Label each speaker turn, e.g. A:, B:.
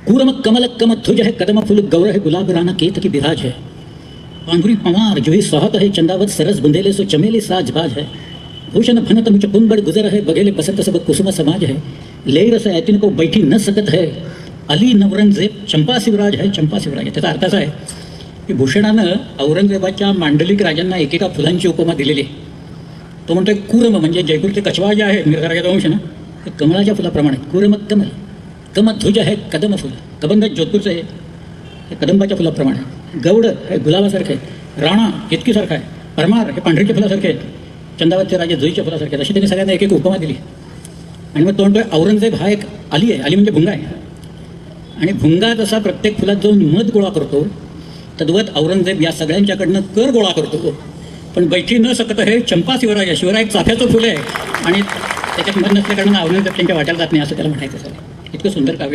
A: कूरम कमल कम ध्वज है कदम फुल गौर है गुलाब राना केत की बिराज है। पांघुरी पवार जो ही है चंदावत सरस बुंदेले सो चमेली साज बाज है। भूषण भनत मुझ कुंबड़ गुजर है बगेले बसंत सब कुसुम समाज है। ले रस ऐतिन को बैठी न सकत है अली नवरंगजेब चंपा शिवराज है चंपा शिवराज आहे त्याचा अर्थ असा आहे की भूषणानं औरंगजेबाच्या मांडलिक राजांना एकेका फुलांची उपमा दिलेली. तो म्हणतोय कुरम म्हणजे जयपूरचे कछवा जे आहे मिरगाराचा वंश ना ते कमळाच्या फुलाप्रमाणे कुरम कमल. कमध्वज हे कदम फुल. कबंद जोधपूरचं आहे. हे कदंबाच्या फुलाप्रमाणे. गौड हे गुलाबासारखं आहे. राणा इतकीसारखं आहे. परमार हे पांढरीच्या फुलासारखे आहेत. चंदावतचे राजे जुईच्या फुलासारखे आहेत. अशी त्यांनी सगळ्यांना एक एक उपमा दिली. आणि मग तो औरंगजेब हा एक आली आहे. आली म्हणजे भुंगा आहे. आणि भुंगा जसा प्रत्येक फुलात जाऊन मध गोळा करतो तद्वत औरंगजेब या सगळ्यांच्याकडनं कर गोळा करतो. पण बैठी न सकत हे चंपा शिवराज आहे. शिवराय एक चाफ्याचं फुल आहे. आणि त्याच्यात मध नसल्याकडनं औरंगजेब त्यांच्या वाट्याला जात नाही असं त्याला म्हणायचं असेल इतकं सुंदर काव्य आहे.